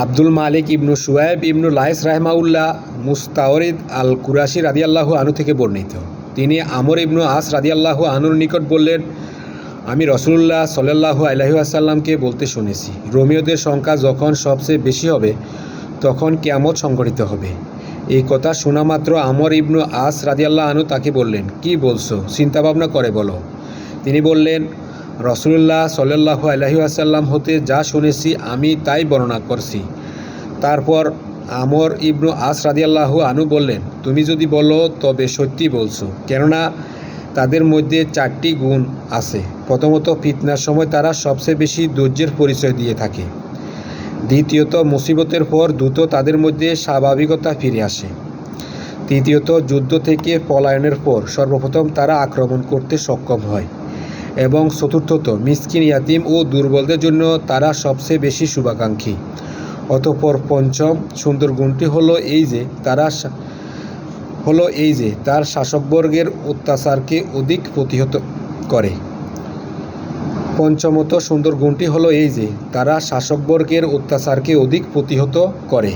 Abdul Malik ibn Shuaib ibn Lais রাহমাউল্লাহ Mustawrid al Qurashi রাদিয়াল্লাহু আনু থেকে বর্ণিত। তিনি আমর ইবনু আস রাদিয়াল্লাহু আনুর নিকট বললেন, আমি রসুল্লাহ সাল্লাহু আলহি আসাল্লামকে বলতে শুনেছি, রোমিওদের সংখ্যা যখন সবচেয়ে বেশি হবে, তখন কেয়ামত সংঘটিত হবে। এই কথা শোনা মাত্র আমর ইবনু আস রাদিয়াল্লাহ আনু তাকে বললেন, কি বলছো? চিন্তা ভাবনা করে বলো। তিনি বললেন রসুল্লাহ সাল্লাহু আলহি আসাল্লাম হতে যা শুনেছি, আমি তাই বর্ণনা করছি। তারপর আমর ইবনু আস রাদিয়াল্লাহু আনু বললেন, তুমি যদি বলো, তবে সত্যি বলছো। কেননা, তাদের মধ্যে চারটি গুণ আছে। প্রথমত, ফিতনার সময় তারা সবচেয়ে বেশি ধৈর্যের পরিচয় দিয়ে থাকে। দ্বিতীয়ত, মুসিবতের পর দ্রুত তাদের মধ্যে স্বাভাবিকতা ফিরে আসে। তৃতীয়ত, যুদ্ধ থেকে পলায়নের পর সর্বপ্রথম তারা আক্রমণ করতে সক্ষম হয়। এবং চতুর্থত, মিসকিন ইয়াতিম ও দুর্বলদের জন্য তারা সবচেয়ে বেশি শুভাকাঙ্ক্ষী। অতঃপর পঞ্চম সুন্দর গুণটি হলো এই যে, তারা হলো এই যে, তার শাসকবর্গের অত্যাচারকে অধিক প্রতিহত করে। পঞ্চমত সুন্দর গুণটি হলো এই যে, তারা শাসকবর্গের অত্যাচারকে অধিক প্রতিহত করে।